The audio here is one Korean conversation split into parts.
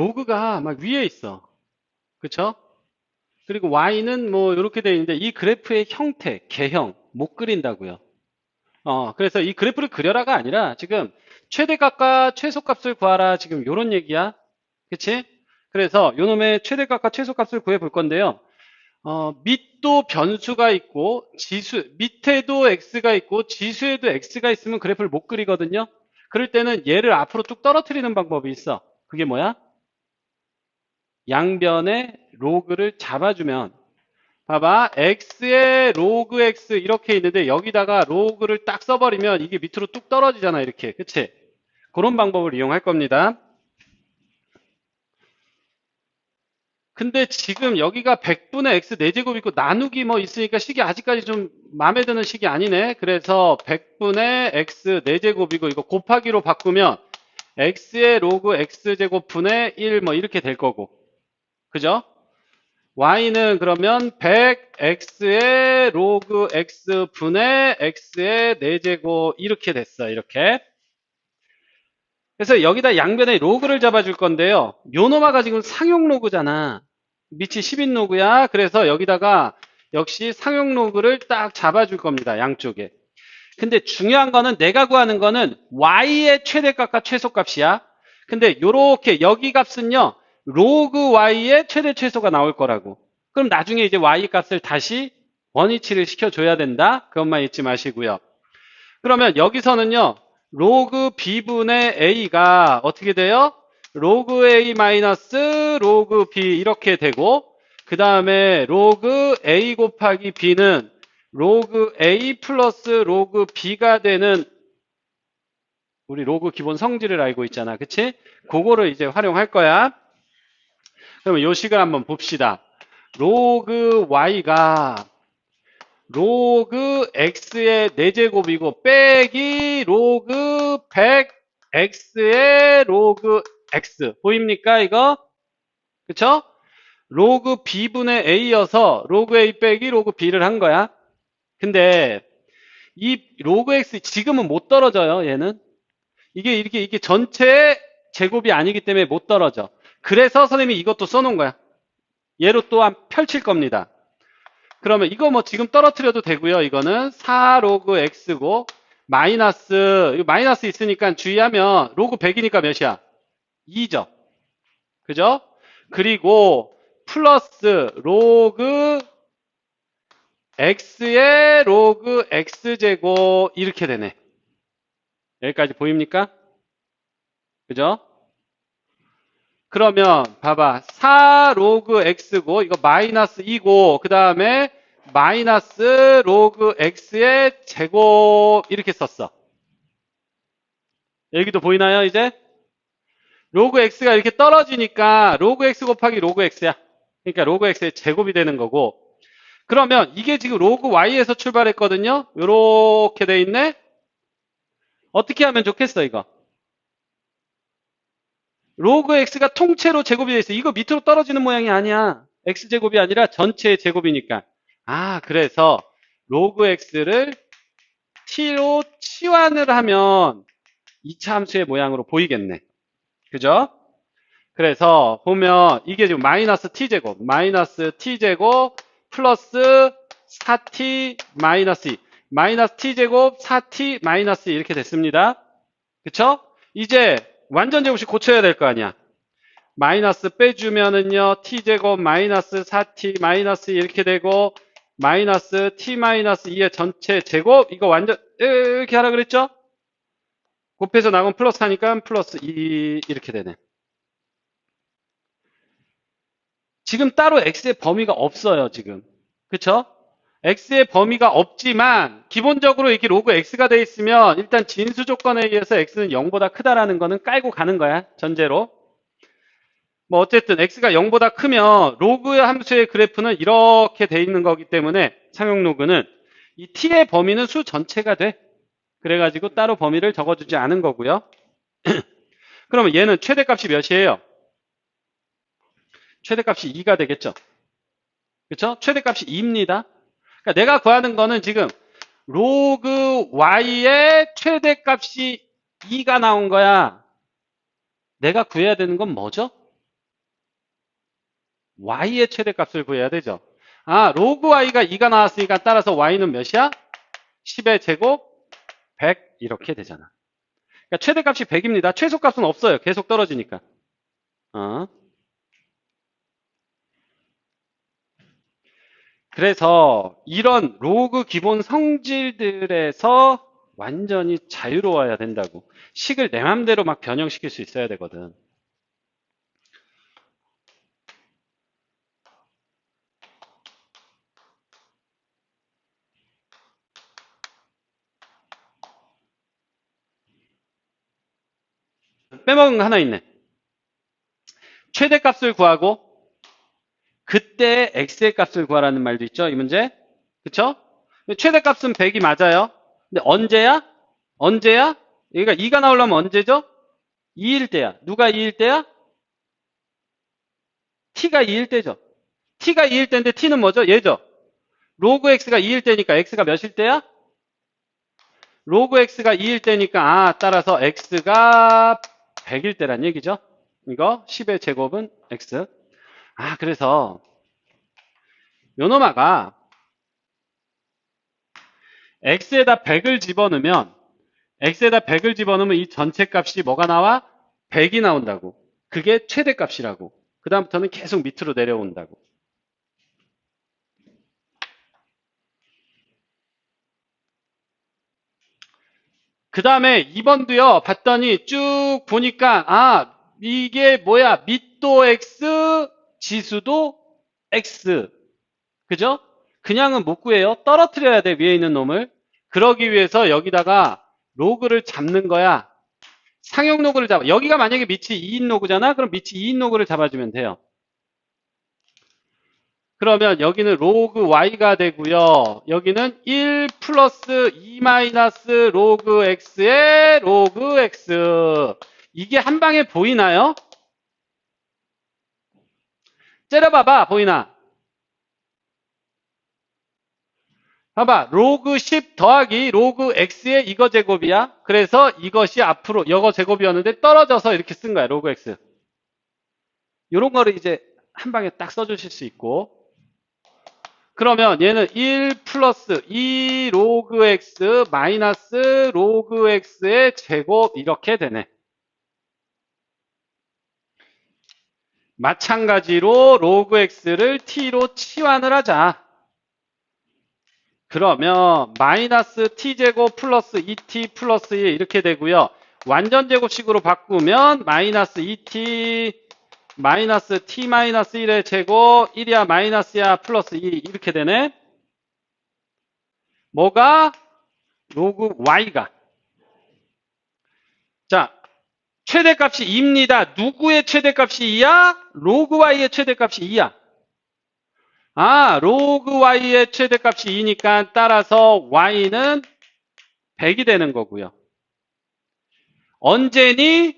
로그가 막 위에 있어. 그쵸? 그리고 y는 뭐 이렇게 돼 있는데 이 그래프의 형태, 개형 못 그린다고요. 어, 그래서 이 그래프를 그려라가 아니라 지금 최대값과 최소값을 구하라 지금 요런 얘기야. 그치? 그래서 요놈의 최대값과 최소값을 구해 볼 건데요. 어, 밑도 변수가 있고 지수 밑에도 x가 있고 지수에도 x가 있으면 그래프를 못 그리거든요. 그럴 때는 얘를 앞으로 쭉 떨어뜨리는 방법이 있어. 그게 뭐야? 양변에 로그를 잡아주면 봐봐 x의 로그 x 이렇게 있는데 여기다가 로그를 딱 써버리면 이게 밑으로 뚝 떨어지잖아 이렇게 그치? 그런 방법을 이용할 겁니다. 근데 지금 여기가 100분의 x 4제곱 있고 나누기 뭐 있으니까 식이 아직까지 좀 마음에 드는 식이 아니네. 그래서 100분의 x 4제곱이고 이거 곱하기로 바꾸면 x의 로그 x제곱 분의 1 뭐 이렇게 될 거고. 그죠? y는 그러면 100x의 로그 x 분의 x의 4제곱 이렇게 됐어. 이렇게. 그래서 여기다 양변에 로그를 잡아줄 건데요. 요노마가 지금 상용 로그잖아. 밑이 10인 로그야. 그래서 여기다가 역시 상용 로그를 딱 잡아줄 겁니다. 양쪽에. 근데 중요한 거는 내가 구하는 거는 y의 최대값과 최소값이야. 근데 요렇게 여기 값은요. 로그 y의 최대 최소가 나올 거라고. 그럼 나중에 이제 y 값을 다시 원위치를 시켜줘야 된다. 그것만 잊지 마시고요. 그러면 여기서는요. 로그 b분의 a가 어떻게 돼요? 로그 a 마이너스 로그 b 이렇게 되고 그 다음에 로그 a 곱하기 b는 로그 a 플러스 로그 b가 되는 우리 로그 기본 성질을 알고 있잖아. 그치? 그거를 이제 활용할 거야. 그러면 요 식을 한번 봅시다. 로그 y가 로그 x의 4제곱이고 빼기 로그 100x의 로그 x 보입니까 이거? 그쵸? 로그 b분의 a여서 로그 a 빼기 로그 b를 한 거야. 근데 이 로그 x 지금은 못 떨어져요 얘는. 이게 이렇게 이게 전체 제곱이 아니기 때문에 못 떨어져. 그래서 선생님이 이것도 써놓은 거야. 얘로 또한 펼칠 겁니다. 그러면 이거 뭐 지금 떨어뜨려도 되고요. 이거는 4 로그 x고 마이너스 이거 마이너스 있으니까 주의하면 로그 100이니까 몇이야? 2죠. 그죠? 그리고 플러스 로그 x의 로그 x제곱 이렇게 되네. 여기까지 보입니까? 그죠? 그러면 봐봐 4 로그 x고 이거 마이너스 2고 그 다음에 마이너스 로그 x의 제곱 이렇게 썼어. 여기도 보이나요 이제? 로그 x가 이렇게 떨어지니까 로그 x 곱하기 로그 x야. 그러니까 로그 x의 제곱이 되는 거고 그러면 이게 지금 로그 y에서 출발했거든요. 요렇게 돼 있네. 어떻게 하면 좋겠어 이거? 로그 x가 통째로 제곱이 돼 있어. 이거 밑으로 떨어지는 모양이 아니야. x제곱이 아니라 전체의 제곱이니까. 아, 그래서 로그 x를 t로 치환을 하면 2차 함수의 모양으로 보이겠네. 그죠? 그래서 보면 이게 지금 마이너스 t제곱, 마이너스 t제곱 플러스 4t 마이너스 2, 마이너스 t제곱 4t 마이너스 2 이렇게 됐습니다. 그쵸? 이제 완전 제곱식 고쳐야 될 거 아니야. 마이너스 빼주면은요, t제곱 마이너스 4t 마이너스 이렇게 되고, 마이너스 t 마이너스 2의 전체 제곱, 이거 완전, 이렇게 하라 그랬죠? 곱해서 나가면 플러스 하니까 플러스 2 이렇게 되네. 지금 따로 x의 범위가 없어요, 지금. 그쵸? X의 범위가 없지만 기본적으로 이렇게 로그 x가 돼 있으면 일단 진수 조건에 의해서 x는 0보다 크다라는 거는 깔고 가는 거야 전제로. 뭐 어쨌든 x가 0보다 크면 로그 함수의 그래프는 이렇게 돼 있는 거기 때문에 상용 로그는 이 t의 범위는 수 전체가 돼. 그래가지고 따로 범위를 적어주지 않은 거고요. 그러면 얘는 최대값이 몇이에요? 최대값이 2가 되겠죠? 그쵸? 최대값이 2입니다 그러니까 내가 구하는 거는 지금 로그 y의 최대값이 2가 나온 거야. 내가 구해야 되는 건 뭐죠? y의 최대값을 구해야 되죠. 아, 로그 y가 2가 나왔으니까 따라서 y는 몇이야? 10의 제곱 100 이렇게 되잖아. 그러니까 최대값이 100입니다. 최소값은 없어요. 계속 떨어지니까. 어. 그래서 이런 로그 기본 성질들에서 완전히 자유로워야 된다고. 식을 내 맘대로 막 변형시킬 수 있어야 되거든. 빼먹은 거 하나 있네. 최대값을 구하고 그때 x의 값을 구하라는 말도 있죠. 이 문제. 그쵸? 최대값은 100이 맞아요. 근데 언제야? 언제야? 여기가 2가 나오려면 언제죠? 2일 때야. 누가 2일 때야? t가 2일 때죠. t가 2일 때인데 t는 뭐죠? 얘죠. 로그 x가 2일 때니까 x가 몇일 때야? 로그 x가 2일 때니까 아 따라서 x가 100일 때란 얘기죠. 이거 10의 제곱은 x. 아 그래서 요놈아가 x에다 100을 집어넣으면 x에다 100을 집어넣으면 이 전체 값이 뭐가 나와? 100이 나온다고. 그게 최대값이라고. 그 다음부터는 계속 밑으로 내려온다고. 그 다음에 2번도요, 봤더니 쭉 보니까, 아, 이게 뭐야, 밑도 X, 지수도 X. 그죠? 그냥은 못 구해요. 떨어뜨려야 돼, 위에 있는 놈을. 그러기 위해서 여기다가 로그를 잡는 거야. 상용 로그를 잡아. 여기가 만약에 밑이 2인 로그잖아? 그럼 밑이 2인 로그를 잡아주면 돼요. 그러면 여기는 로그 y가 되고요. 여기는 1 플러스 2 마이너스 로그 x의 로그 x. 이게 한 방에 보이나요? 째려봐봐. 보이나? 봐봐. 로그 10 더하기 로그 x의 이거 제곱이야. 그래서 이것이 앞으로 이거 제곱이었는데 떨어져서 이렇게 쓴 거야. 로그 x. 요런 거를 이제 한 방에 딱 써주실 수 있고 그러면 얘는 1 플러스 2 로그 x 마이너스 로그 x의 제곱 이렇게 되네. 마찬가지로 로그 x를 t로 치환을 하자. 그러면 마이너스 t제곱 플러스 2t 플러스 1 이렇게 되고요. 완전 제곱식으로 바꾸면 마이너스 2t 마이너스 t 마이너스 1의 제곱 1이야 마이너스야 플러스 2 이렇게 되네. 뭐가? 로그 y가. 자, 최대값이 2입니다. 누구의 최대값이 2야? 로그 y의 최대값이 2야. 아, 로그 y의 최대값이 2니까 따라서 y는 100이 되는 거고요. 언제니?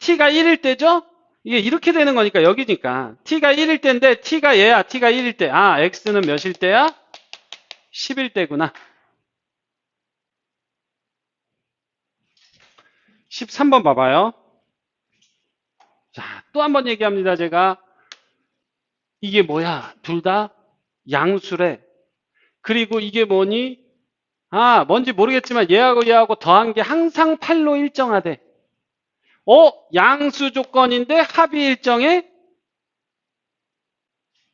t가 1일 때죠? 이게 이렇게 되는 거니까 여기니까 t가 1일 때인데 t가 얘야 t가 1일 때 아 x는 몇일 때야? 10일 때구나 13번 봐봐요 자 또 한 번 얘기합니다 제가 이게 뭐야 둘 다 양수래 그리고 이게 뭐니 아 뭔지 모르겠지만 얘하고 얘하고 더한 게 항상 8로 일정하대 어? 양수 조건인데 합이 일정해?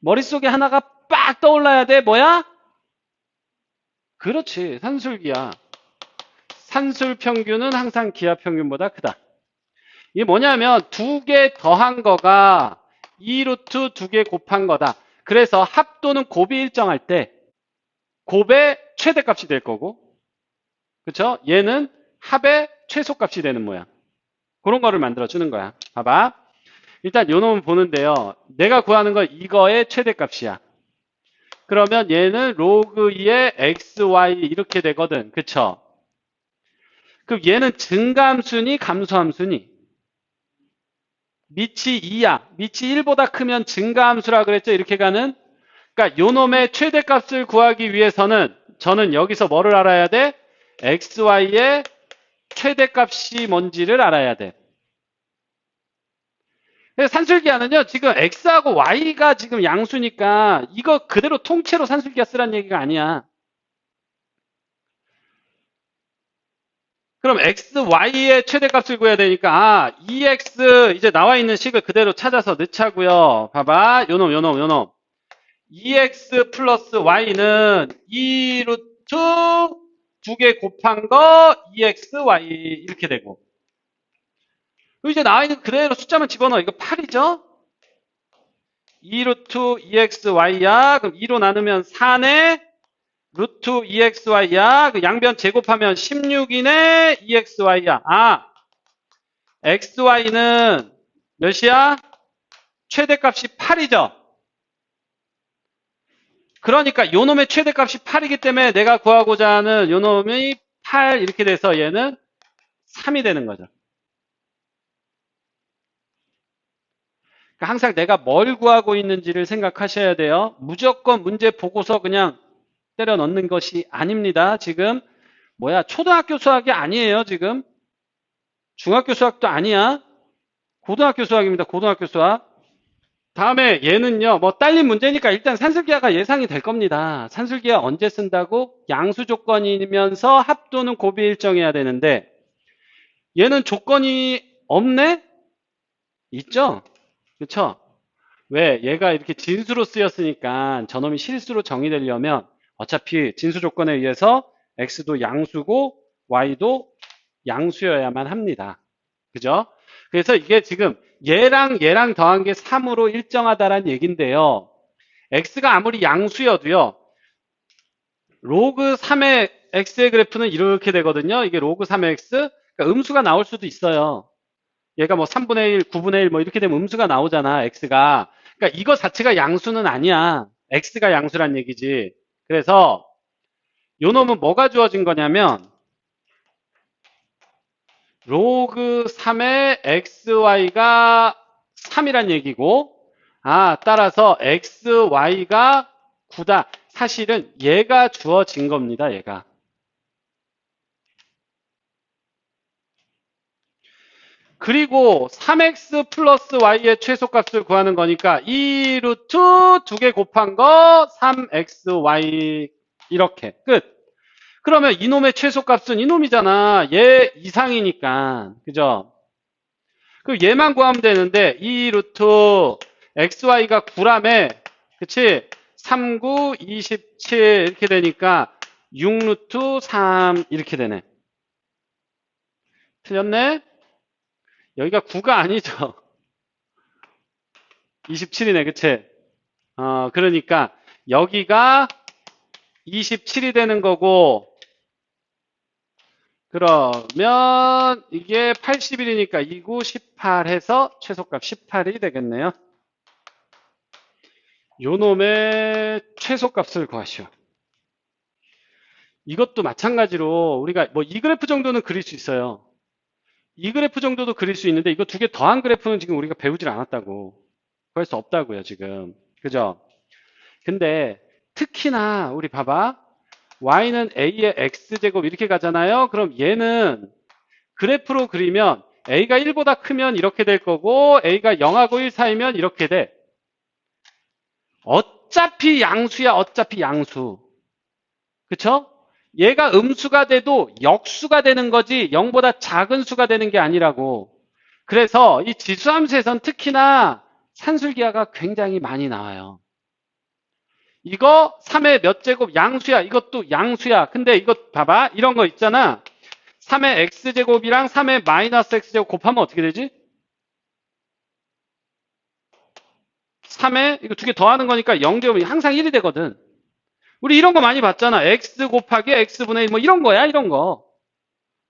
머릿속에 하나가 빡 떠올라야 돼. 뭐야? 그렇지. 산술기야. 산술 평균은 항상 기하 평균보다 크다. 이게 뭐냐면 두 개 더한 거가 2루트 두 개 곱한 거다. 그래서 합 또는 곱이 일정할 때 곱의 최대값이 될 거고 그렇죠? 얘는 합의 최소값이 되는 모양. 그런 거를 만들어 주는 거야. 봐봐. 일단 요 놈을 보는데요. 내가 구하는 건 이거의 최대값이야. 그러면 얘는 로그 2의 xy 이렇게 되거든. 그쵸? 그럼 얘는 증가함수니 감소함수니? 밑이 2야. 밑이 1보다 크면 증가함수라 그랬죠? 이렇게 가는? 그러니까 요 놈의 최대값을 구하기 위해서는 저는 여기서 뭐를 알아야 돼? xy의 최대값이 뭔지를 알아야 돼. 산술기하는요, 지금 X하고 Y가 지금 양수니까 이거 그대로 통째로 산술기하 쓰란 얘기가 아니야. 그럼 x, y의 최대값을 구해야 되니까 아, 2x 이제 나와 있는 식을 그대로 찾아서 넣자고요. 봐봐. 요놈 요놈 요놈. 2x 플러스 y는 2루트 두 개 곱한 거 2xy 이렇게 되고 이제 나와 있는 그대로 숫자만 집어넣어. 이거 8이죠? 2루트 2xy야. 그럼 2로 나누면 4네. 루트 2xy야. 그 양변 제곱하면 16이네. 2xy야. 아, xy는 몇이야? 최대값이 8이죠. 그러니까 요놈의 최대값이 8이기 때문에 내가 구하고자 하는 요놈이 8 이렇게 돼서 얘는 3이 되는 거죠. 그러니까 항상 내가 뭘 구하고 있는지를 생각하셔야 돼요. 무조건 문제 보고서 그냥 때려 넣는 것이 아닙니다. 지금 뭐야 초등학교 수학이 아니에요. 지금 중학교 수학도 아니야. 고등학교 수학입니다. 고등학교 수학. 다음에 얘는요. 뭐 딸린 문제니까 일단 산술기하가 예상이 될 겁니다. 산술기하 언제 쓴다고? 양수 조건이면서 합도는 고비 일정해야 되는데 얘는 조건이 없네? 있죠? 그쵸? 왜? 얘가 이렇게 진수로 쓰였으니까 저놈이 실수로 정의되려면 어차피 진수 조건에 의해서 x도 양수고 y도 양수여야만 합니다. 그죠? 그래서 이게 지금 얘랑 얘랑 더한 게 3으로 일정하다란 얘긴데요. x가 아무리 양수여도요. 로그 3의 x의 그래프는 이렇게 되거든요. 이게 로그 3의 x. 그러니까 음수가 나올 수도 있어요. 얘가 뭐 3분의 1, 9분의 1 뭐 이렇게 되면 음수가 나오잖아, x가. 그러니까 이거 자체가 양수는 아니야. x가 양수란 얘기지. 그래서 요 놈은 뭐가 주어진 거냐면 로그 3의 xy가 3이란 얘기고 아 따라서 xy가 9다. 사실은 얘가 주어진 겁니다. 얘가. 그리고 3x 플러스 y의 최소값을 구하는 거니까 2 루트 두개 곱한 거 3xy 이렇게 끝. 그러면 이놈의 최소값은 이놈이잖아. 얘 이상이니까. 그죠? 그럼 얘만 구하면 되는데 2 루트 xy가 9라며 그치? 3, 9, 27 이렇게 되니까 6 루트 3 이렇게 되네. 틀렸네? 여기가 9가 아니죠. 27이네, 그치? 어, 그러니까 여기가 27이 되는 거고 그러면 이게 81이니까 29, 18 해서 최소값 18이 되겠네요. 요 놈의 최소값을 구하시오. 이것도 마찬가지로 우리가 뭐 이 그래프 정도는 그릴 수 있어요. 이 그래프 정도도 그릴 수 있는데 이거 두 개 더한 그래프는 지금 우리가 배우질 않았다고. 구할 수 없다고요, 지금. 그죠? 근데 특히나 우리 봐봐. y는 a의 x제곱 이렇게 가잖아요. 그럼 얘는 그래프로 그리면 a가 1보다 크면 이렇게 될 거고 a가 0하고 1 사이면 이렇게 돼. 어차피 양수야, 어차피 양수. 그쵸? 얘가 음수가 돼도 역수가 되는 거지 0보다 작은 수가 되는 게 아니라고. 그래서 이 지수함수에선 특히나 산술기하가 굉장히 많이 나와요. 이거 3의 몇 제곱 양수야. 이것도 양수야. 근데 이거 봐봐. 이런 거 있잖아. 3의 x제곱이랑 3의 마이너스 x제곱 곱하면 어떻게 되지? 3에 이거 두 개 더하는 거니까 0제곱이 항상 1이 되거든. 우리 이런 거 많이 봤잖아. x 곱하기 x분의 1 뭐 이런 거야. 이런 거.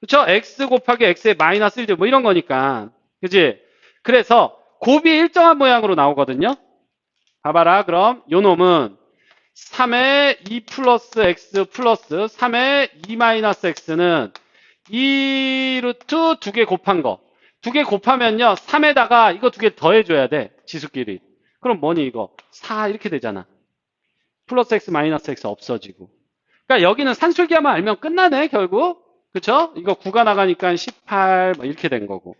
그쵸? x 곱하기 x의 마이너스 1제곱 뭐 이런 거니까. 그지? 그래서 곱이 일정한 모양으로 나오거든요. 봐봐라. 그럼 요 놈은 3의 2 플러스 x 플러스 3의 2 마이너스 x는 2루트 두 개 곱한 거. 두 개 곱하면요. 3에다가 이거 두 개 더해줘야 돼. 지수끼리. 그럼 뭐니 이거? 4 이렇게 되잖아. 플러스 x 마이너스 x 없어지고. 그러니까 여기는 산술기하만 알면 끝나네 결국. 그쵸? 이거 9가 나가니까 18 뭐 이렇게 된 거고.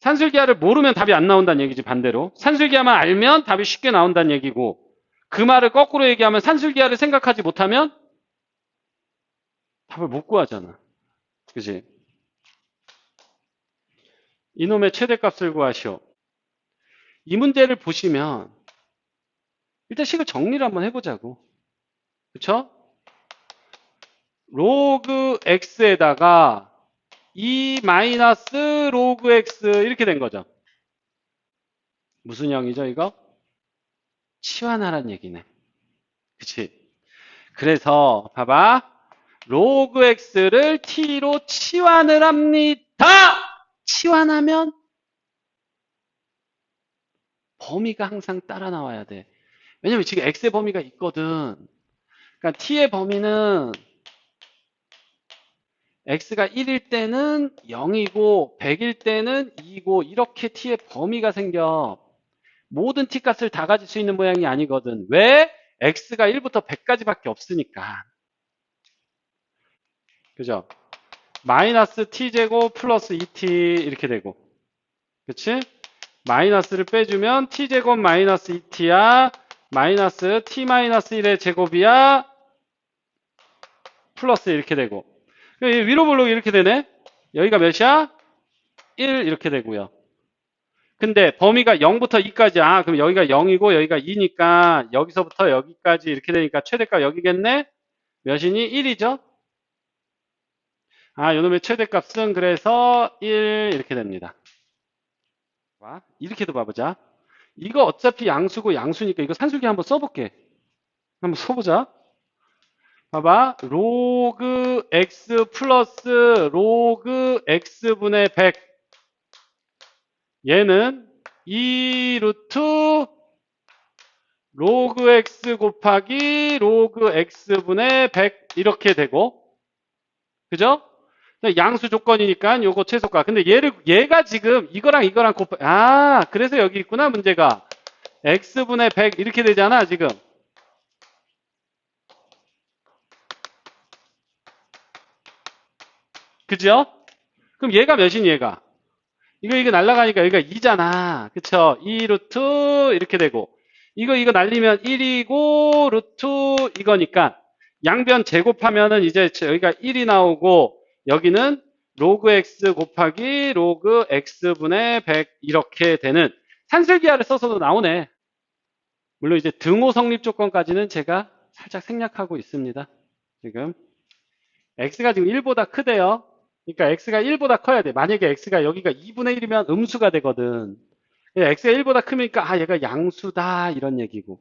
산술기하를 모르면 답이 안 나온다는 얘기지 반대로. 산술기하만 알면 답이 쉽게 나온다는 얘기고 그 말을 거꾸로 얘기하면 산술기하를 생각하지 못하면 답을 못 구하잖아. 그지? 이놈의 최대값을 구하시오. 이 문제를 보시면 일단 식을 정리를 한번 해보자고. 그쵸? 로그 x에다가 2 마이너스 로그 x 이렇게 된 거죠. 무슨 형이죠, 이거? 치환하란 얘기네. 그치? 그래서, 봐봐. 로그 x를 t로 치환을 합니다! 치환하면 범위가 항상 따라 나와야 돼. 왜냐면 지금 x의 범위가 있거든. 그러니까 t의 범위는 x가 1일 때는 0이고 100일 때는 2고 이렇게 t의 범위가 생겨. 모든 t 값을 다 가질 수 있는 모양이 아니거든. 왜? x가 1부터 100까지밖에 없으니까. 그죠? 마이너스 t제곱 플러스 2t 이렇게 되고. 그치? 마이너스를 빼주면 t제곱 마이너스 2t야. 마이너스 t 마이너스 1의 제곱이야. 플러스 이렇게 되고. 위로 볼록 이렇게 되네. 여기가 몇이야? 1 이렇게 되고요. 근데 범위가 0부터 2까지 아 그럼 여기가 0이고 여기가 2니까 여기서부터 여기까지 이렇게 되니까 최대값 여기겠네? 몇이니? 1이죠? 아 요놈의 최대값은 그래서 1 이렇게 됩니다. 봐. 이렇게도 봐보자. 이거 어차피 양수고 양수니까 이거 산술기 한번 써볼게. 한번 써보자. 봐봐. 로그 x 플러스 로그 x분의 100 얘는 2 루트 로그 x 곱하기 로그 x분의 100 이렇게 되고 그죠? 양수 조건이니까 요거 최소가. 근데 얘를 얘가 지금 이거랑 이거랑 곱하 아 그래서 여기 있구나 문제가 x분의 100 이렇게 되잖아 지금. 그죠? 그럼 얘가 몇이니 얘가? 이거 이거 날라가니까 여기가 2잖아. 그쵸? 2 루트 이렇게 되고 이거 이거 날리면 1이고 루트 이거니까 양변 제곱하면은 이제 여기가 1이 나오고 여기는 로그 x 곱하기 로그 x분의 100 이렇게 되는 산술기하를 써서도 나오네. 물론 이제 등호 성립 조건까지는 제가 살짝 생략하고 있습니다. 지금 x가 지금 1보다 크대요. 그러니까 x가 1보다 커야 돼. 만약에 x가 여기가 2분의 1이면 음수가 되거든. x가 1보다 크니까 아 얘가 양수다 이런 얘기고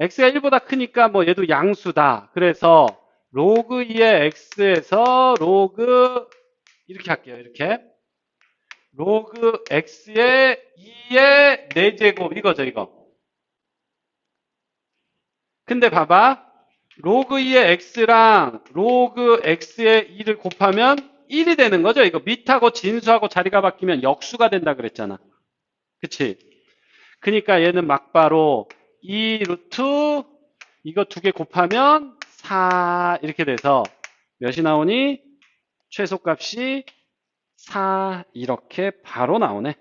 x가 1보다 크니까 뭐 얘도 양수다. 그래서 로그 2의 x에서 로그 이렇게 할게요. 이렇게 로그 x의 2의 4제곱 이거죠 이거. 근데 봐봐. 로그 2의 x랑 로그 x의 2를 곱하면 1이 되는 거죠. 이거 밑하고 진수하고 자리가 바뀌면 역수가 된다 그랬잖아. 그치? 그러니까 얘는 막바로 2 루트 이거 두 개 곱하면 4 이렇게 돼서 몇이 나오니? 최소값이 4 이렇게 바로 나오네.